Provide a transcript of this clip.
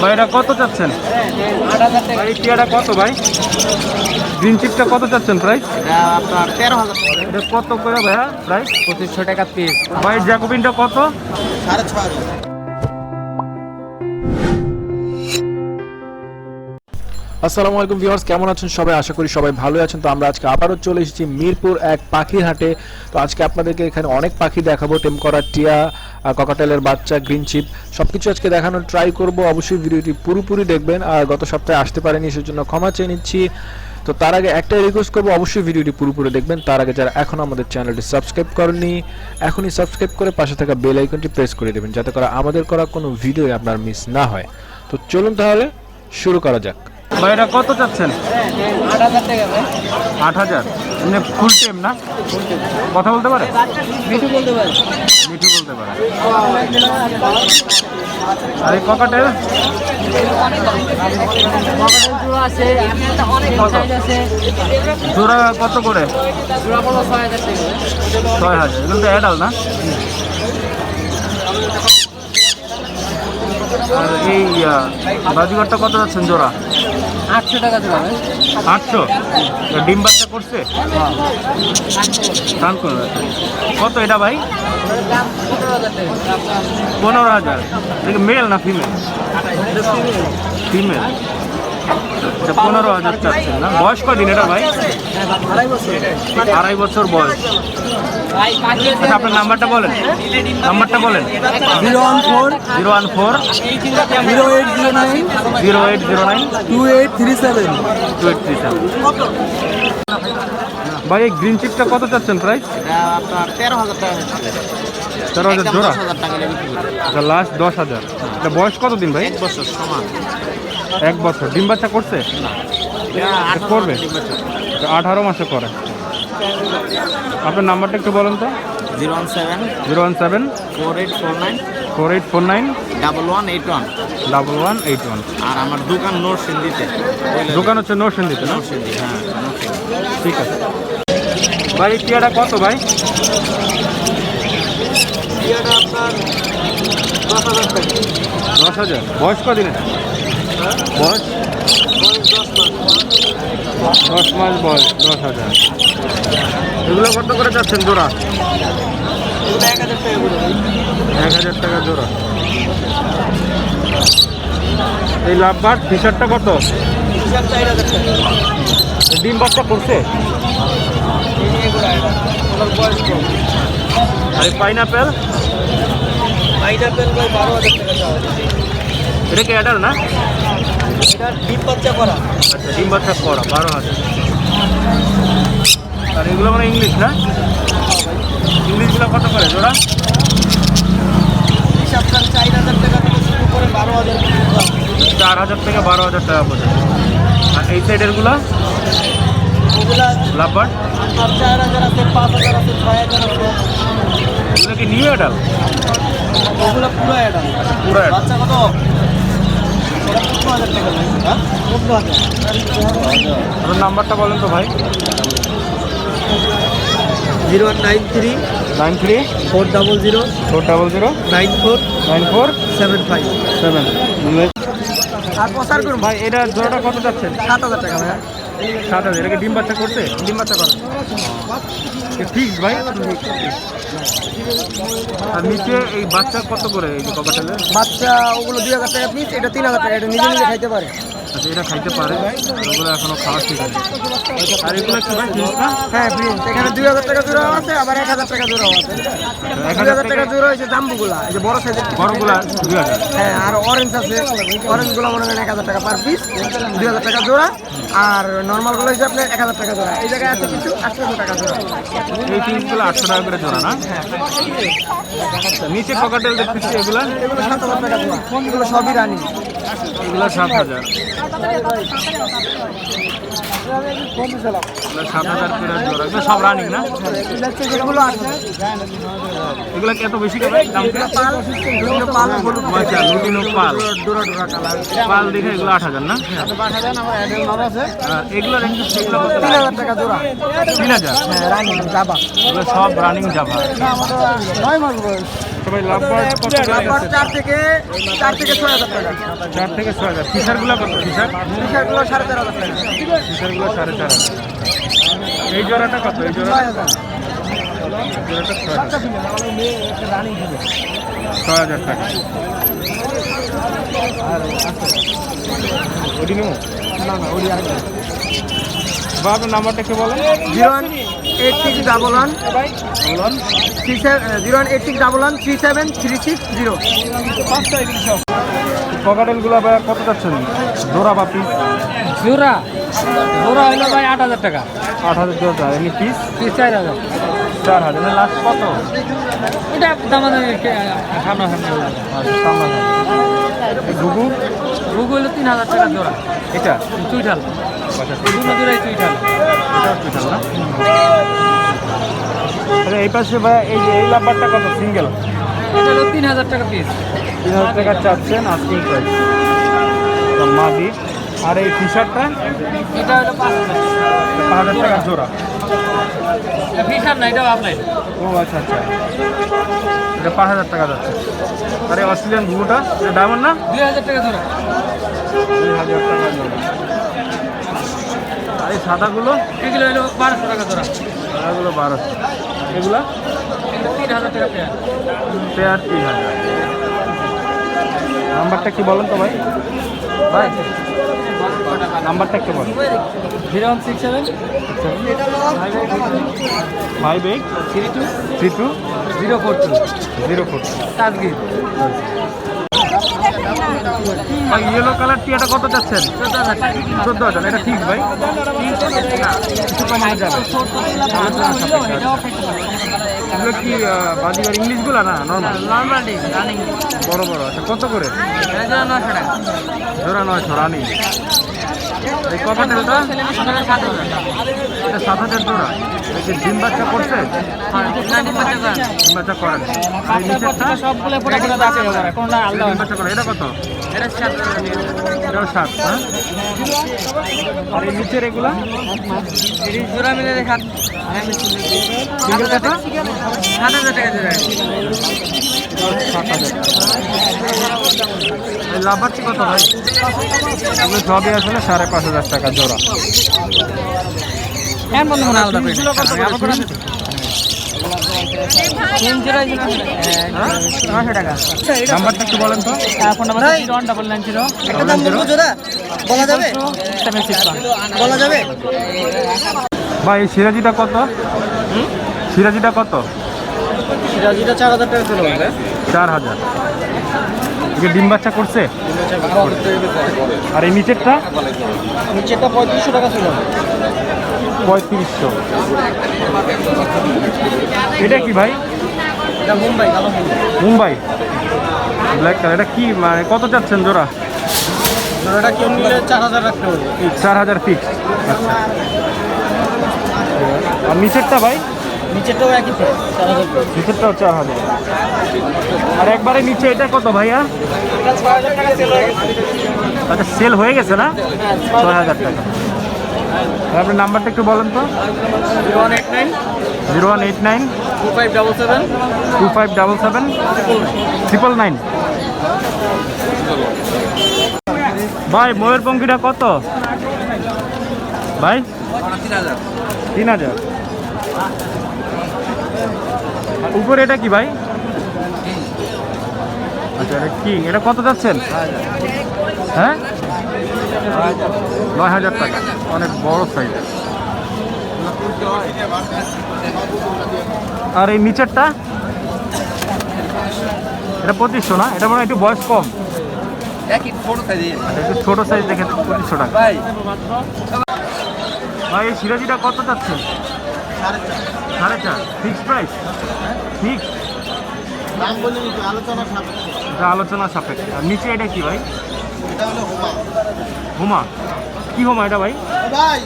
ভাই এটা কত চাচ্ছেন? টিয়াটা কত ভাই? গ্রিন চিপটা কত চাচ্ছেন প্রাইস আপনার তেরো হাজার। এটা কত করে ভাইয়া প্রাইস পঁচিশশো টাকা পিস ভাই জ্যাকোবিনটা কত? সাড়ে ছ হাজার। আসসালামু আলাইকুম ভিউয়ার্স কেমন আছেন সবাই? আশা করি সবাই ভালো আছেন। তো আমরা আজকে আবারও চলে এসেছি মিরপুর এক পাখির হাটে। তো আজকে আপনাদেরকে এখানে অনেক পাখি দেখাবো। টেম করা টিয়া ককাটেলের বাচ্চা গ্রিন চিপ সব কিছু আজকে দেখানোর ট্রাই করব। অবশ্যই ভিডিওটি পুরোপুরি দেখবেন আর গত সপ্তাহে আসতে পারেনি, সেজন্য ক্ষমা চেয়ে নিচ্ছি। তো তার আগে একটাই রিকোয়েস্ট করব, অবশ্যই ভিডিওটি পুরোপুরি দেখবেন। তার আগে যারা এখন আমাদের চ্যানেলটি সাবস্ক্রাইব করেননি, এখনই সাবস্ক্রাইব করে পাশে থাকা বেল আইকনটি প্রেস করে দেবেন, যাতে করে আমাদের করা কোনো ভিডিও আপনার মিস না হয়। তো চলুন তাহলে শুরু করা যাক। ভাই এটা কত চাচ্ছেন? আট হাজার এমনি ফুল টেম না? কথা বলতে পারে? মিঠু বলতে পারি। মিঠু বলতে পারে। আর এই ককাটেল? কত? জোড়া কত করে? ছয় হাজার টাকা। ছয় হাজার। এগুলো তো অ্যাডাল না? আর এই আহ, বাজিগরটা কত যাচ্ছেন জোড়া? আটশো টাকা জোড়া আটশো? ডিম বাচ্চা করছে? দাম কত? এটা ভাই? পনেরো হাজার। মেল না ফিমেল ফিমেল পনেরো হাজার চাচ্ছেন না? বয়স কদিন এটা ভাই? আড়াই বছর বয়স। আচ্ছা আপনার নাম্বারটা বলেন। নাম্বারটা বলেন। Zero one four zero one four zero eight zero nine zero eight zero nine two eight three seven. Two eight three seven. ভাই এই গ্রিন চিপটা কত চাচ্ছেন প্রাইস এটা তেরো হাজার টাকা তেরো হাজার জোড়া? করে আচ্ছা লাস্ট দশ হাজার। এটা বয়স কত দিন ভাই? এক বছর সমান। এক বছর। ডিম বাচ্চা করছে? করবে? আঠারো মাসে করে। আপনার নাম্বারটা একটু বলুন তো। Zero one seven zero one seven four eight four nine four eight four nine double one eight one. Double one eight one. আর আমার দোকান নোট সিন্দিতে দোকান হচ্ছে নরসিংদীতে না? নোট সিন্ধি হ্যাঁ ঠিক আছে। ভাই টিয়াটা কত ভাই? আপনার দশ হাজার টাকা। দশ হাজার। বয়স কদিন এটা বয়স? দশ মাস বয়স, দশ হাজার। এগুলো কত করে যাচ্ছেন জোড়া? এক হাজার টাকা জোড়া। এই লাভবার টি শার্টটা কত ডিম বাচ্চা করছে আর পাইনাপেল পাইনাপেল বারো হাজার টাকা এটা কি অ্যাডাল না? এটা ডিম বাচ্চা করা। আচ্ছা ডিম বাচ্চা করা বারো হাজার। আর এগুলো মানে ইংলিশ না? ইংলিশগুলো কত করে জোড়া? হিসাব চার চার হাজার টাকা থেকে শুরু করে বারো হাজার চার হাজার থেকে বারো হাজার টাকা পর্যন্ত। আর এই সাইডেরগুলো? ওগুলা লাভবার আপনার চার হাজার আছে পাঁচ হাজার আছে ছয় হাজার আছে। এগুলো কি নিউ অ্যাডাল ওগুলো পুরো অ্যাডাল পুরো অ্যাডাল বাচ্চা কত? আপনার নাম্বারটা বলেন তো ভাই। Zero one nine three nine three four double zero four double zero nine four nine four seven five. Seven. আর প্রচার করুন। ভাই এটা জোড়াটা কত যাচ্ছেন সাত হাজার টাকা ভাইয়া। সাত হাজার। এটা কি ডিম বাচ্চা করছে? ডিম বাচ্চা করা। ফিক্স ভাই? আর নিচে এই বাচ্চা কত করে এই যে বাচ্চা ওগুলো দুই হাজার টাকা পিস এটা তিন হাজার টাকা, এটা নিজে নিজে খাইতে পারে। এটা খাইতে পারে। ওগুলো এখনও খাওয়া ঠিক আছে। আর এগুলো কি ভাই ফিক্স না? হ্যাঁ এখানে দুই হাজার টাকা জোড়াও আছে আবার এক হাজার টাকা জোড়াও আছে। এক হাজার টাকা জোড়া হয়েছে জাম্বুগুলা এই যে বড় সাইজের বড়গুলা দুই হাজার? হ্যাঁ আর অরেঞ্জ আছে। অরেঞ্জগুলো মনে করেন এক হাজার টাকা পার পিস দুই হাজার টাকা জোড়া। আর নর্মালগুলো হচ্ছে আপনার এক হাজার টাকা জোড়া। এই জায়গায় আছে কিছু? আটশোশো টাকা জোড়া। এই পিসগুলো আটশো টাকা করে জোড়া না? আচ্ছা নিচে ককাটেল দেখতেছি এগুলা। এগুলো সাত হাজার টাকা জোড়া। এগুলো সবই রানি। এগুলো সাত হাজার। সাত হাজার করে সব রানিং না? এগুলো এত বেশি করে পাল। পাল দেখে এগুলো আট হাজার না? এগুলো টাকা তিন হাজার? সব রানিং যাবা নয় মাস বয়স। ভাই লাভবার্ড কত থেকে চার থেকে টাকা। থেকে ফিশারগুলো কত? ফিশার টাকা। ফিশারগুলো এই জোড়াটা কত? জোড়াটা ওডি নেব? না না ওরি আর বা নাম্বারটা কি বলেন eight six double one three seven zero one eight six double one three seven three six zero ককাটেলগুলো ভাই কত যাচ্ছেন? জোড়া বা পিস জোড়া? জোড়া হইল ভাই আট হাজার টাকা। আট হাজার জোড়া এমনি পিস তিন চার হাজার। চার হাজার লাস্ট কত? এটা দামাদামি সামনা সামনে তিন হাজার টাকা জোড়া। এটা? চুইঠাল। দুটো জোড়াই চুইঠাল। এটা হসপিটাল না আচ্ছা এই পাশে ভাই এই যে এই লাম্বারটা কত? সিঙ্গেল এটা হলো তিন হাজার টাকা পিস তিন হাজার টাকা চাচ্ছেন আস্কিং প্রাইস মাদি। আর এই টি? শার্টটা এটা হলো পাঁচ হাজার টাকা জোড়া। ফিসার না এটাও আপনার ও আচ্ছা আচ্ছা। এটা পাঁচ হাজার টাকা যাচ্ছে। আর এই অস্ট্রেলিয়ান ঘুঘুটা এটা ডায়মন্ড না? দুই হাজার টাকা জোড়া দুই হাজার টাকা আর এই সাদাগুলো? এগুলো হলো বারোশো টাকা সাদাগুলো বারোশো। এগুলা? এগুলো তিন হাজার টাকা পেয়ার। পেয়ার তিন হাজার। নাম্বারটা কি বলেন তো ভাই? ভাই নাম্বারটা একটু বলেন zero one six seven. Five eight three two. Three two zero four two. Zero four তাজগির ভাই ইয়েলো কালার টিয়াটা কত যাচ্ছেন? চোদ্দ হাজার। এটা ঠিক ভাই? কিছু কমানো যাবে এগুলো কি আহ, বাজিগার ইংলিশগুলো না? নর্মাল নর্মাল বড় বড়। আচ্ছা কত করে? এটা নশো টাকা। জোড়া নয়শো রানি কপাটেলটা সাত হাজার। এটা সাত হাজার জোড়া এই যে ডিম বাচ্চা করছে ডিম বাচ্চা করেন আর নিচেরটা? সবগুলো পুরো পুরো আছে কোনটা? আলাদা ডিম বাচ্চা করে। এটা কত? এটা সাত এটাও সাত হ্যাঁ আর এই নিচের এগুলা? এটি জোড়া মিলে সাত সিঙ্গেল কত সাত হাজার টাকা জোড়া সাত হাজার। এই লাভার্সি কত ভাই? এগুলো সবই আসলে সাড়ে পাঁচ হাজার টাকা জোড়া। হ্যাঁ বন্ধু মনে আলাদা করে জোড়া নশো টাকা। নাম্বারটা একটু বলেন তো। Phone number zero one double nine zero. একটা দাম বলব জোড়া? বলা যাবে? বলা ভাই সিরাজিটা কত? সিরাজিটা কত? সিরাজিটা চার হাজার টাকা চার হাজার। একে ডিম বাচ্চা করছে? আর এই নিচেরটা? নিচেটা পঁয়ত্রিশশো টাকা ছিল। পঁয়ত্রিশশো। এটা কি ভাই? এটা মুম্বাই কালো মুম্বাই। মুম্বাই। ব্ল্যাক কালার এটা কি মানে কত চাচ্ছেন জোড়া? জোড়াটা কেউ নিলে চার হাজার রাখতে হবে। চার হাজার ফিক্স আচ্ছা। আর নিচেরটা ভাই? নিচেরটাও একই প্রাইস চার হাজার নিচেরটাও চার হাজার। আর একবারে নিচে এটা কত ভাইয়া? এটা ছয় হাজার টাকা সেল হয়ে গেছে। আচ্ছা সেল হয়ে গেছে না? ছয় হাজার টাকা। আপনার নাম্বারটা একটু বলেন তো। Zero one eight nine. Zero one eight nine. Two five double seven. Two five double seven. Triple nine. ভাই ময়ূরপঙ্খিটা কত? ভাই? তিন হাজার। উপরে এটা কি ভাই? আচ্ছা এটা কিং। এটা কত যাচ্ছেন? হ্যাঁ? নয় হাজার টাকা। অনেক বড় সাইজ আর এই নিচেরটা? এটা পঁচিশশো না? এটা মনে হয় একটু বয়স কম। আচ্ছা, একটু ছোট সাইজ দেখে পঁচিশশো টাকা। ভাই। ভাই এই সিরাজিটা কত যাচ্ছেন সাড়ে চার। ফিক্স প্রাইস ফিক্স দাম বলে নিতে আলোচনা সাপেক্ষে। আর নিচে এটা কি ভাই? এটা হলো হোমা। হুমা। কি হুমা এটা ভাই? ভাই!